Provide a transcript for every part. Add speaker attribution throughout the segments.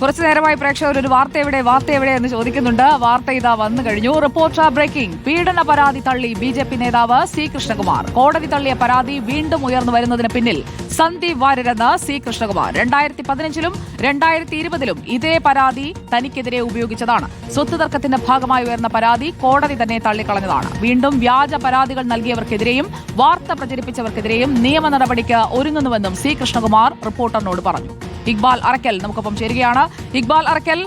Speaker 1: കുറച്ചു നേരമായി പ്രേക്ഷകർ ഒരു വാർത്ത എവിടെ വാർത്ത എവിടെ എന്ന് ചോദിക്കുന്നുണ്ട്. വാർത്ത ഇതാ വന്നു കഴിഞ്ഞു. Reporter breaking. പീഡന പരാതി തള്ളി ബി ജെ പി നേതാവ് സി കൃഷ്ണകുമാർ. കോടതി തള്ളിയ പരാതി വീണ്ടും ഉയർന്നു വരുന്നതിന് പിന്നിൽ സന്ദീപ് വാര്യരെന്ന് സി കൃഷ്ണകുമാർ. രണ്ടായിരത്തി പതിനഞ്ചിലും രണ്ടായിരത്തി ഇരുപതിലും ഇതേ പരാതി തനിക്കെതിരെ ഉപയോഗിച്ചതാണ്. സ്വത്ത് തർക്കത്തിന്റെ ഭാഗമായി ഉയർന്ന പരാതി കോടതി തന്നെ തള്ളിക്കളഞ്ഞതാണ്. വീണ്ടും വ്യാജ പരാതികൾ നൽകിയവർക്കെതിരെയും വാർത്ത പ്രചരിപ്പിച്ചവർക്കെതിരെയും നിയമ നടപടിക്ക് ഒരുങ്ങുന്നുവെന്നും സി കൃഷ്ണകുമാർ റിപ്പോർട്ടറിനോട് പറഞ്ഞു. ഇക്ബാൽ അറക്കൽ നമുക്കൊപ്പം ചേരുകയാണ്. ഇക്ബാൽ അറക്കൽ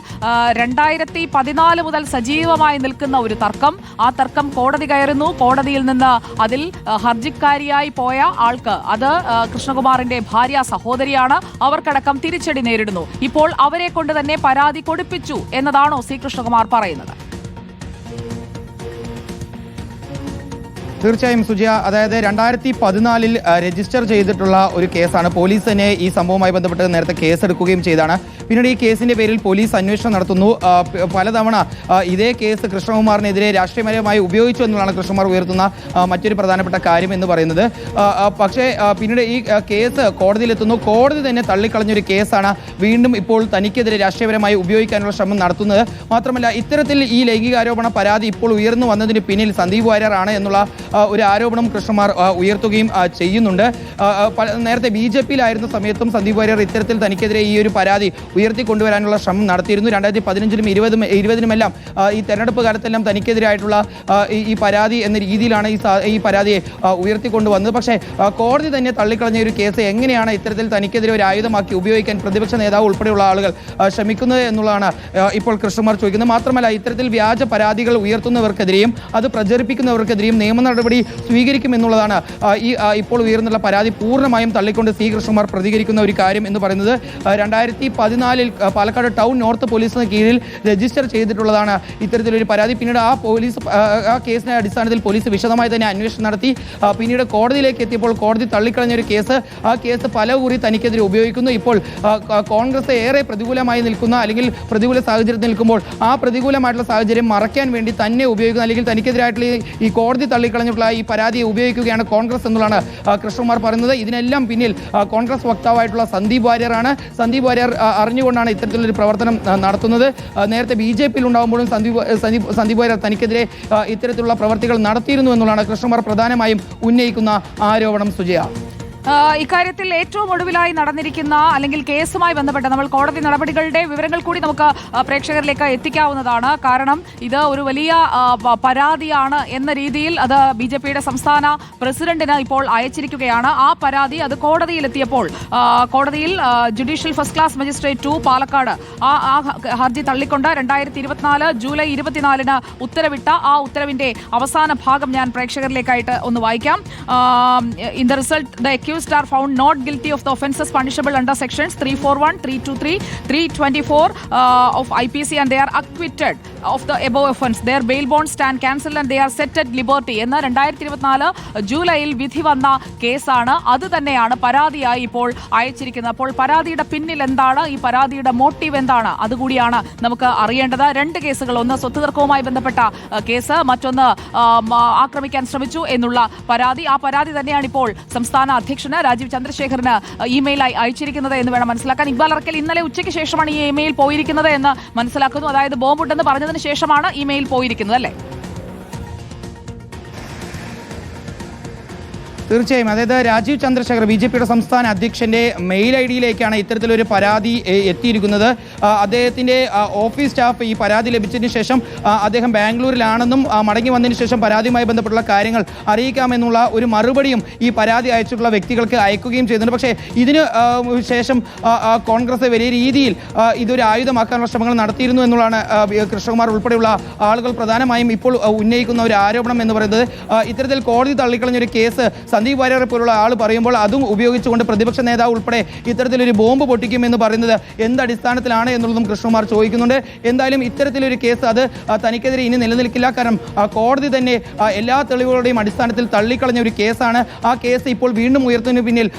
Speaker 1: രണ്ടായിരത്തി പതിനാല് മുതൽ സജീവമായി നിൽക്കുന്ന ഒരു തർക്കം. ആ തർക്കം കോടതി കയറുന്നു. കോടതിയിൽ നിന്ന് അതിൽ ഹർജിക്കാരിയായി പോയ ആൾക്ക് അത് കൃഷ്ണകുമാറിന്റെ ഭാര്യ സഹോദരിയാണ്. അവർക്കടക്കം തിരിച്ചടി നേരിടുന്നു. ഇപ്പോൾ അവരെ കൊണ്ട് തന്നെ പരാതി കൊടുപ്പിച്ചു എന്നതാണോ സി കൃഷ്ണകുമാർ പറയുന്നത്?
Speaker 2: തീർച്ചയായും സുജയ അതായത് രണ്ടായിരത്തി പതിനാലിൽ രജിസ്റ്റർ ചെയ്തിട്ടുള്ള ഒരു കേസാണ്. പോലീസ് തന്നെ ഈ സംഭവവുമായി ബന്ധപ്പെട്ട് നേരത്തെ കേസെടുക്കുകയും ചെയ്താണ്. പിന്നീട് ഈ കേസിന്റെ പേരിൽ പോലീസ് അന്വേഷണം നടത്തുന്നു. പലതവണ ഇതേ കേസ് കൃഷ്ണകുമാറിനെതിരെ രാഷ്ട്രീയപരമായി ഉപയോഗിച്ചു എന്നുള്ളതാണ് കൃഷ്ണകുമാർ ഉയർത്തുന്ന മറ്റൊരു പ്രധാനപ്പെട്ട കാര്യം എന്ന് പറയുന്നത്. പക്ഷേ പിന്നീട് ഈ കേസ് കോടതിയിലെത്തുന്നു. കോടതി തന്നെ തള്ളിക്കളഞ്ഞൊരു കേസാണ് വീണ്ടും ഇപ്പോൾ തനിക്കെതിരെ രാഷ്ട്രീയപരമായി ഉപയോഗിക്കാനുള്ള ശ്രമം നടത്തുന്നത്. മാത്രമല്ല ഇത്തരത്തിൽ ഈ ലൈംഗികാരോപണ പരാതി ഇപ്പോൾ ഉയർന്നു വന്നതിന് പിന്നിൽ സന്ദീപ് വാര്യർ ആണ് എന്നുള്ള ഒരു ആരോപണം കൃഷ്ണമാർ ഉയർത്തുകയും ചെയ്യുന്നുണ്ട്. നേരത്തെ ബി ജെ പിയിലായിരുന്ന സമയത്തും സന്ദീപ് വാര്യർ ഇത്തരത്തിൽ തനിക്കെതിരെ ഈ ഒരു പരാതി ഉയർത്തിക്കൊണ്ടുവരാനുള്ള ശ്രമം നടത്തിയിരുന്നു. രണ്ടായിരത്തി പതിനഞ്ചിലും ഇരുപതും ഇരുപതിനുമെല്ലാം ഈ തെരഞ്ഞെടുപ്പ് കാലത്തെല്ലാം തനിക്കെതിരായിട്ടുള്ള ഈ- പരാതി എന്ന രീതിയിലാണ് ഈ ഈ പരാതിയെ ഉയർത്തിക്കൊണ്ടുവന്നത്. പക്ഷേ കോടതി തന്നെ തള്ളിക്കളഞ്ഞ ഒരു കേസ് എങ്ങനെയാണ് ഇത്തരത്തിൽ തനിക്കെതിരെ ഒരു ആയുധമാക്കി ഉപയോഗിക്കാൻ പ്രതിപക്ഷ നേതാവ് ഉൾപ്പെടെയുള്ള ആളുകൾ ശ്രമിക്കുന്നത് എന്നുള്ളതാണ് ഇപ്പോൾ കൃഷ്ണമാർ ചോദിക്കുന്നത്. മാത്രമല്ല ഇത്തരത്തിൽ വ്യാജ പരാതികൾ ഉയർത്തുന്നവർക്കെതിരെയും അത് പ്രചരിപ്പിക്കുന്നവർക്കെതിരെയും നിയമ നടപടി സ്വീകരിക്കുമെന്നുള്ളതാണ്. ഈ ഇപ്പോൾ ഉയർന്നുള്ള പരാതി പൂർണമായും തള്ളിക്കൊണ്ട് സി കൃഷ്ണകുമാർ പ്രതികരിക്കുന്ന ഒരു കാര്യം എന്ന് പറയുന്നത് രണ്ടായിരത്തി പതിനാലിൽ പാലക്കാട് ടൗൺ നോർത്ത് പോലീസിന് കീഴിൽ രജിസ്റ്റർ ചെയ്തിട്ടുള്ളതാണ് ഇത്തരത്തിലൊരു പരാതി. പിന്നീട് ആ പോലീസ് ആ, കേസിനെ അടിസ്ഥാനത്തിൽ പോലീസ് വിശദമായി തന്നെ അന്വേഷണം നടത്തി. പിന്നീട് കോടതിയിലേക്ക് എത്തിയപ്പോൾ കോടതി തള്ളിക്കളഞ്ഞ ഒരു കേസ് ആ കേസ് പല കുറി തനിക്കെതിരെ ഉപയോഗിക്കുന്നു. ഇപ്പോൾ കോൺഗ്രസ് ഏറെ പ്രതികൂലമായി നിൽക്കുന്ന അല്ലെങ്കിൽ പ്രതികൂല സാഹചര്യത്തിൽ നിൽക്കുമ്പോൾ ആ പ്രതികൂലമായിട്ടുള്ള സാഹചര്യം മറയ്ക്കാൻ വേണ്ടി തന്നെ ഉപയോഗിക്കുന്ന അല്ലെങ്കിൽ തനിക്കെതിരായിട്ടുള്ള ഈ- കോടതി കോടതി തള്ളിക്കളഞ്ഞിട്ടുള്ള ഈ പരാതിയെ ഉപയോഗിക്കുകയാണ് കോൺഗ്രസ് എന്നുള്ളതാണ് കൃഷ്ണകുമാർ പറയുന്നത്. ഇതിനെല്ലാം പിന്നിൽ കോൺഗ്രസ് വക്താവായിട്ടുള്ള സന്ദീപ് വാര്യറാണ് സന്ദീപ് വാര്യർ അറിഞ്ഞുകൊണ്ടാണ് ഇത്തരത്തിലൊരു പ്രവർത്തനം നടത്തുന്നത്. നേരത്തെ ബി ജെ പിയിൽ ഉണ്ടാകുമ്പോഴും സന്ദീപ് സന്ദീപ് സന്ദീപ് വാര്യർ തനിക്കെതിരെ ഇത്തരത്തിലുള്ള പ്രവർത്തികൾ നടത്തിയിരുന്നു എന്നുള്ളതാണ് കൃഷ്ണകുമാർ പ്രധാനമായും ഉന്നയിക്കുന്ന ആരോപണം സുജയ.
Speaker 1: ഇക്കാര്യത്തിൽ ഏറ്റവും ഒടുവിലായി നടന്നിരിക്കുന്ന അല്ലെങ്കിൽ കേസുമായി ബന്ധപ്പെട്ട് നമ്മൾ കോടതി നടപടികളുടെ വിവരങ്ങൾ കൂടി നമുക്ക് പ്രേക്ഷകരിലേക്ക് എത്തിക്കാവുന്നതാണ്. കാരണം ഇത് ഒരു വലിയ പരാതിയാണ് എന്ന രീതിയിൽ അത് ബി ജെ പിയുടെ സംസ്ഥാന പ്രസിഡന്റിന് ഇപ്പോൾ അയച്ചിരിക്കുകയാണ്. ആ പരാതി അത് കോടതിയിലെത്തിയപ്പോൾ കോടതിയിൽ judicial first class magistrate two Palakkad ആ ആ ഹർജി തള്ളിക്കൊണ്ട് രണ്ടായിരത്തി ഇരുപത്തിനാല് ജൂലൈ ഇരുപത്തിനാലിന് ഉത്തരവിട്ട ആ ഉത്തരവിന്റെ അവസാന ഭാഗം ഞാൻ പ്രേക്ഷകരിലേക്കായിട്ട് ഒന്ന് വായിക്കാം. In the result the offences punishable under sections three four one three two three three twenty four of I P C and they are acquitted of the above offence their bail bond stand cancel and they are set at liberty എന്ന രണ്ടായിരത്തി ഇരുപത്തിനാല് ജൂലൈയിൽ വിധി വന്ന കേസാണ്. അത് തന്നെയാണ് പരാതിയായി ഇപ്പോൾ അയച്ചിരിക്കുന്നത്. അപ്പോൾ പരാതിയുടെ പിന്നിൽ എന്താണ്? ഈ പരാതിയുടെ മോട്ടീവ് എന്താണ്? അതുകൂടിയാണ് നമുക്ക് അറിയേണ്ടത്. രണ്ട് കേസുകൾ. ഒന്ന് സ്വത്ത് തർക്കവുമായി ബന്ധപ്പെട്ട കേസ്. മറ്റൊന്ന് ആക്രമിക്കാൻ ശ്രമിച്ചു എന്നുള്ള പരാതി. ആ പരാതി തന്നെയാണ് ഇപ്പോൾ സംസ്ഥാന അധ്യക്ഷന് രാജീവ് ചന്ദ്രശേഖറിന് ഇമെയിലായി അയച്ചിരിക്കുന്നത് എന്ന് വേണം മനസ്സിലാക്കാൻ. ഇക്ബാൽ അറക്കൽ ഇന്നലെ ഉച്ചയ്ക്ക് ശേഷമാണ് ഈ ഇമെയിൽ പോയിരിക്കുന്നത് എന്ന് മനസ്സിലാക്കുന്നു. അതായത് ബോംബുണ്ടെന്ന് പറഞ്ഞതിന് ശേഷമാണ് ഇമെയിൽ പോയിരിക്കുന്നത് അല്ലേ?
Speaker 2: തീർച്ചയായും. അതായത് രാജീവ് ചന്ദ്രശേഖർ ബി ജെ പിയുടെ സംസ്ഥാന അധ്യക്ഷന്റെ മെയിൽ ഐ ഡിയിലേക്കാണ് ഇത്തരത്തിലൊരു പരാതി എത്തിയിരിക്കുന്നത്. അദ്ദേഹത്തിന്റെ ഓഫീസ് സ്റ്റാഫ് ഈ പരാതി ലഭിച്ചതിന് ശേഷം അദ്ദേഹം ബാംഗ്ലൂരിലാണെന്നും മടങ്ങി വന്നതിന് ശേഷം പരാതിയുമായി ബന്ധപ്പെട്ടുള്ള കാര്യങ്ങൾ അറിയിക്കാമെന്നുള്ള ഒരു മറുപടിയും ഈ പരാതി അയച്ചിട്ടുള്ള വ്യക്തികൾക്ക് അയക്കുകയും ചെയ്തിട്ടുണ്ട്. പക്ഷേ ഇതിന് ശേഷം കോൺഗ്രസ് വലിയ രീതിയിൽ ഇതൊരു ആയുധമാക്കാനുള്ള ശ്രമങ്ങൾ നടത്തിയിരുന്നു എന്നുള്ളതാണ് കൃഷ്ണകുമാർ ഉൾപ്പെടെയുള്ള ആളുകൾ പ്രധാനമായും ഇപ്പോൾ ഉന്നയിക്കുന്ന ഒരു ആരോപണം എന്ന് പറയുന്നത്. ഇത്തരത്തിൽ കോടതി തള്ളിക്കളഞ്ഞൊരു കേസ് സന്ദീപ് വാര്യരെ പോലുള്ള ആൾ പറയുമ്പോൾ അതും ഉപയോഗിച്ചുകൊണ്ട് പ്രതിപക്ഷ നേതാവ് ഉൾപ്പെടെ ഇത്തരത്തിലൊരു ബോംബ് പൊട്ടിക്കും എന്ന് പറയുന്നത് എന്ത് അടിസ്ഥാനത്തിലാണ് എന്നുള്ളതും കൃഷ്ണകുമാർ ചോദിക്കുന്നുണ്ട്. എന്തായാലും ഇത്തരത്തിലൊരു കേസ് അത് തനിക്കെതിരെ ഇനി നിലനിൽക്കില്ല. കാരണം കോടതി തന്നെ എല്ലാ തെളിവുകളുടെയും അടിസ്ഥാനത്തിൽ തള്ളിക്കളഞ്ഞ ഒരു കേസാണ്. ആ കേസ് ഇപ്പോൾ വീണ്ടും ഉയർത്തുന്നതിന് പിന്നിൽ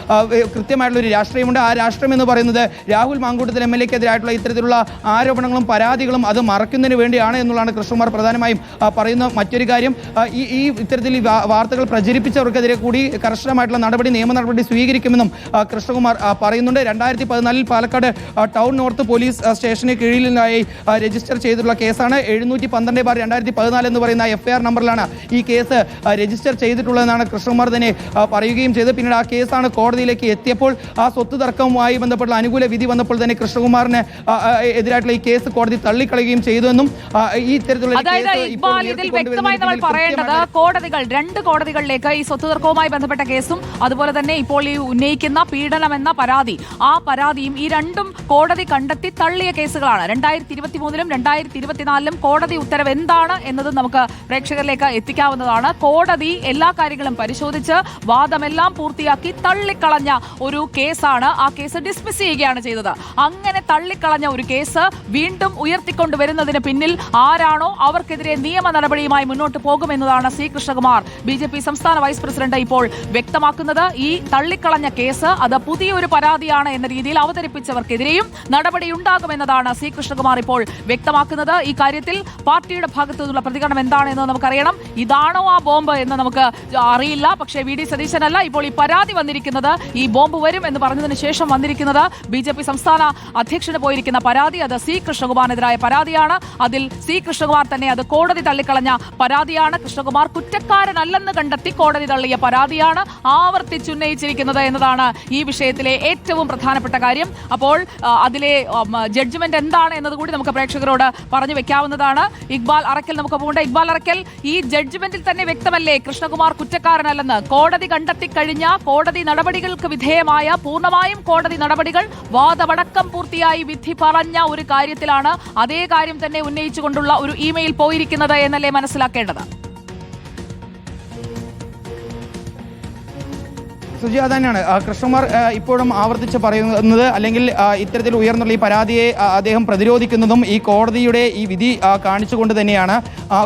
Speaker 2: കൃത്യമായിട്ടുള്ള ഒരു രാഷ്ട്രീയമുണ്ട്. ആ രാഷ്ട്രീയം എന്ന് പറയുന്നത് രാഹുൽ മാങ്കൂട്ടത്തിൽ എം എൽ എക്കെതിരായിട്ടുള്ള ഇത്തരത്തിലുള്ള ആരോപണങ്ങളും പരാതികളും അത് മറക്കുന്നതിന് വേണ്ടിയാണ് എന്നുള്ളതാണ് കൃഷ്ണകുമാർ പ്രധാനമായും പറയുന്ന മറ്റൊരു കാര്യം. ഈ ഈ ഇത്തരത്തിൽ വാർത്തകൾ പ്രചരിപ്പിച്ചവർക്കെതിരെ കൂടി കർശനമായിട്ടുള്ള നടപടി നിയമ നടപടി സ്വീകരിക്കുമെന്നും കൃഷ്ണകുമാർ പറയുന്നുണ്ട്. രണ്ടായിരത്തി പതിനാലിൽ പാലക്കാട് ടൗൺ നോർത്ത് പോലീസ് സ്റ്റേഷന് കീഴിലായി രജിസ്റ്റർ ചെയ്തിട്ടുള്ള കേസാണ്. എഴുന്നൂറ്റി പന്ത്രണ്ട് ബാർ രണ്ടായിരത്തി പതിനാല് എന്ന് പറയുന്ന എഫ് ഐ ആർ നമ്പറിലാണ് ഈ കേസ് രജിസ്റ്റർ ചെയ്തിട്ടുള്ളതെന്നാണ് കൃഷ്ണകുമാർ തന്നെ പറയുകയും ചെയ്ത് പിന്നീട് ആ കേസാണ് കോടതിയിലേക്ക് എത്തിയപ്പോൾ ആ സ്വത്ത് തർക്കവുമായി ബന്ധപ്പെട്ടുള്ള അനുകൂല വിധി വന്നപ്പോൾ തന്നെ കൃഷ്ണകുമാറിന് എതിരായിട്ടുള്ള ഈ കേസ് കോടതി തള്ളിക്കളയുകയും ചെയ്തുവെന്നും ഈ ഇത്തരത്തിലുള്ള കേസ് ഇപ്പോൾ
Speaker 1: വ്യക്തമായി നമ്മൾ പറയേണ്ടത് കോടതികൾ രണ്ട് കോടതികളിലേക്ക് ഈ സ്വത്ത് തർക്കവുമായി ബന്ധപ്പെട്ട കേസും അതുപോലെ തന്നെ ഇപ്പോൾ ഈ ഉന്നയിക്കുന്ന പീഡനമെന്ന പരാതി. ആ പരാതിയും ഈ രണ്ടും കോടതി കണ്ടെത്തി തള്ളിയ കേസുകളാണ്. രണ്ടായിരത്തി ഇരുപത്തി മൂന്നിലും രണ്ടായിരത്തി ഇരുപത്തിനാലിലും കോടതി ഉത്തരവ് എന്താണ് എന്നതും നമുക്ക് പ്രേക്ഷകരിലേക്ക് എത്തിക്കാവുന്നതാണ്. കോടതി എല്ലാ കാര്യങ്ങളും പരിശോധിച്ച് വാദമെല്ലാം പൂർത്തിയാക്കി തള്ളിക്കളഞ്ഞ ഒരു കേസാണ് ആ കേസ് ഡിസ്മിസ് ചെയ്യുകയാണ് ചെയ്തത്. അങ്ങനെ തള്ളിക്കളഞ്ഞ ഒരു കേസ് വീണ്ടും ഉയർത്തിക്കൊണ്ടുവരുന്നതിന് പിന്നിൽ ആരാണോ അവർക്കെതിരെ നിയമ നടപടിയുമായി മുന്നോട്ട് പോകുമെന്നതാണ് C Krishnakumar. B J P സംസ്ഥാന വൈസ് പ്രസിഡന്റ് ഇപ്പോൾ വ്യക്തമാക്കുന്നത് ഈ തള്ളിക്കളഞ്ഞ കേസ് അത് പുതിയൊരു പരാതിയാണ് എന്ന രീതിയിൽ അവതരിപ്പിച്ചവർക്കെതിരെയും നടപടിയുണ്ടാകുമെന്നതാണ് സി കൃഷ്ണകുമാർ ഇപ്പോൾ വ്യക്തമാക്കുന്നത്. ഈ കാര്യത്തിൽ പാർട്ടിയുടെ ഭാഗത്തു നിന്നുള്ള പ്രതികരണം എന്താണെന്ന് നമുക്കറിയണം. ഇതാണോ ആ ബോംബ് എന്ന് നമുക്ക് അറിയില്ല. പക്ഷേ വി ഡി സതീശനല്ല ഇപ്പോൾ ഈ പരാതി വന്നിരിക്കുന്നത്. ഈ ബോംബ് വരും എന്ന് പറഞ്ഞതിന് ശേഷം വന്നിരിക്കുന്നത് ബി ജെ പി സംസ്ഥാന അധ്യക്ഷന് പോയിരിക്കുന്ന പരാതി. അത് സി കൃഷ്ണകുമാറിനെതിരായ പരാതിയാണ്. അതിൽ സി കൃഷ്ണകുമാർ തന്നെ അത് കോടതി തള്ളിക്കളഞ്ഞ പരാതിയാണ്. കൃഷ്ണകുമാർ കുറ്റക്കാരനല്ലെന്ന് കണ്ടെത്തി കോടതി തള്ളിയ പരാതിയാണ് ആവർത്തിച്ചുന്നയിച്ചിരിക്കുന്നത് എന്നതാണ് ഈ വിഷയത്തിലെ ഏറ്റവും പ്രധാനപ്പെട്ട കാര്യം. അപ്പോൾ അതിലെ ജഡ്ജ്മെന്റ് എന്താണ് എന്നതുകൂടി നമുക്ക് പ്രേക്ഷകരോട് പറഞ്ഞു വെക്കാവുന്നതാണ്. ഇക്ബാൽ അറക്കൽ നമുക്ക് പോകേണ്ട. ഇക്ബാൽ അറക്കൽ ഈ ജഡ്ജ്മെന്റിൽ തന്നെ വ്യക്തമല്ലേ? കൃഷ്ണകുമാർ കുറ്റക്കാരനല്ലെന്ന്. കോടതി കണ്ടെത്തി കഴിഞ്ഞ കോടതി നടപടികൾക്ക് വിധേയമായ പൂർണമായും കോടതി നടപടികൾ വാദമടക്കം പൂർത്തിയായി വിധി പറഞ്ഞ ഒരു കാര്യത്തിലാണ് അതേ കാര്യം തന്നെ ഉന്നയിച്ചുകൊണ്ടുള്ള ഒരു ഇമെയിൽ പോയിരിക്കുന്നത് എന്നല്ലേ മനസ്സിലാക്കേണ്ടത്?
Speaker 2: സുജി അത് തന്നെയാണ് കൃഷ്ണകുമാർ ഇപ്പോഴും ആവർത്തിച്ച് പറയുന്നത് അല്ലെങ്കിൽ ഇത്തരത്തിൽ ഉയർന്നുള്ള ഈ പരാതിയെ അദ്ദേഹം പ്രതിരോധിക്കുന്നതും ഈ കോടതിയുടെ ഈ വിധി കാണിച്ചുകൊണ്ട് തന്നെയാണ്.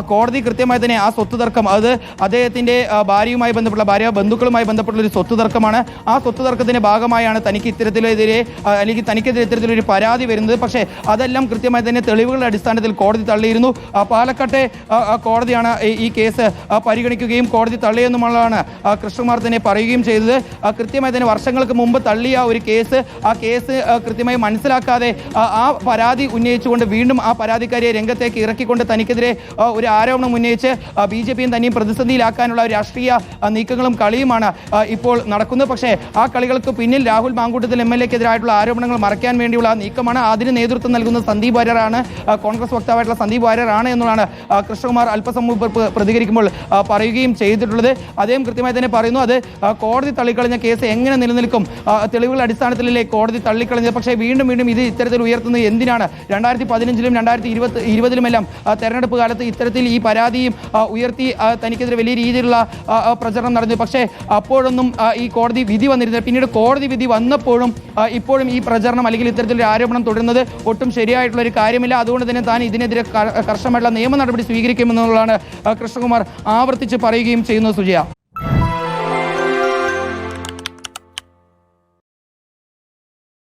Speaker 2: കോടതി കൃത്യമായി തന്നെ ആ സ്വത്ത് തർക്കം അത് അദ്ദേഹത്തിന്റെ ഭാര്യയുമായി ബന്ധപ്പെട്ട ഭാര്യ ബന്ധുക്കളുമായി ബന്ധപ്പെട്ടുള്ള ഒരു സ്വത്ത് തർക്കമാണ് ആ സ്വത്ത് തർക്കത്തിന്റെ ഭാഗമായാണ് തനിക്ക് ഇത്തരത്തിലെതിരെ അല്ലെങ്കിൽ തനിക്കെതിരെ ഇത്തരത്തിലൊരു പരാതി വരുന്നത്. പക്ഷേ അതെല്ലാം കൃത്യമായി തന്നെ തെളിവുകളുടെ അടിസ്ഥാനത്തിൽ കോടതി തള്ളിയിരുന്നു. പാലക്കാട്ടെ കോടതിയാണ് ഈ- കേസ് പരിഗണിക്കുകയും കോടതി തള്ളിയെന്നുമുള്ളതാണ് കൃഷ്ണകുമാർ തന്നെ പറയുകയും ചെയ്തത്. കൃത്യമായി തന്നെ വർഷങ്ങൾക്ക് മുമ്പ് തള്ളിയ ഒരു കേസ് ആ കേസ് കൃത്യമായി മനസ്സിലാക്കാതെ ആ, പരാതി ഉന്നയിച്ചുകൊണ്ട് വീണ്ടും ആ പരാതിക്കാരിയെ രംഗത്തേക്ക് ഇറക്കിക്കൊണ്ട് തനിക്കെതിരെ ഒരു ആരോപണം ഉന്നയിച്ച് ബി ജെ പിയും തന്നെയും പ്രതിസന്ധിയിലാക്കാനുള്ള രാഷ്ട്രീയ നീക്കങ്ങളും കളിയുമാണ് ഇപ്പോൾ നടക്കുന്നത്. പക്ഷേ ആ കളികൾക്ക് പിന്നിൽ രാഹുൽ മാങ്കൂട്ടത്തിൽ എം എൽ എക്കെതിരായിട്ടുള്ള ആരോപണങ്ങൾ മറയ്ക്കാൻ വേണ്ടിയുള്ള ആ നീക്കമാണ് അതിന് നേതൃത്വം നൽകുന്ന സന്ദീപ് വാര്യറാണ് കോൺഗ്രസ് വക്താവായിട്ടുള്ള സന്ദീപ് വാര്യറാണ് എന്നുള്ളതാണ് കൃഷ്ണകുമാർ അല്പസമൂഹ പ്രതികരിക്കുമ്പോൾ പറയുകയും ചെയ്തിട്ടുള്ളത്. അദ്ദേഹം കൃത്യമായി തന്നെ പറയുന്നു അത് കോടതി കോടതി തള്ളിക്കളഞ്ഞ കേസ് എങ്ങനെ നിലനിൽക്കും? തെളിവുകളുടെ അടിസ്ഥാനത്തിലല്ലേ കോടതി തള്ളിക്കളഞ്ഞത്? പക്ഷേ വീണ്ടും വീണ്ടും ഇത് ഇത്തരത്തിൽ ഉയർത്തുന്നത് എന്തിനാണ്? രണ്ടായിരത്തി പതിനഞ്ചിലും രണ്ടായിരത്തി ഇരുപത്തി ഇരുപതിലുമെല്ലാം തെരഞ്ഞെടുപ്പ് കാലത്ത് ഇത്തരത്തിൽ ഈ പരാതിയും ഉയർത്തി തനിക്കെതിരെ വലിയ രീതിയിലുള്ള പ്രചരണം നടന്നു. പക്ഷേ അപ്പോഴൊന്നും ഈ കോടതി വിധി വന്നിരുന്നത് പിന്നീട് കോടതി വിധി വന്നപ്പോഴും ഇപ്പോഴും ഈ പ്രചരണം അല്ലെങ്കിൽ ഇത്തരത്തിലൊരു ആരോപണം തുടരുന്നത് ഒട്ടും ശരിയായിട്ടുള്ള ഒരു കാര്യമില്ല. അതുകൊണ്ട് തന്നെ താൻ ഇതിനെതിരെ കർശനമായിട്ടുള്ള നിയമ നടപടി സ്വീകരിക്കുമെന്നുള്ളതാണ് കൃഷ്ണകുമാർ ആവർത്തിച്ച് പറയുകയും ചെയ്യുന്നത് സുജയ.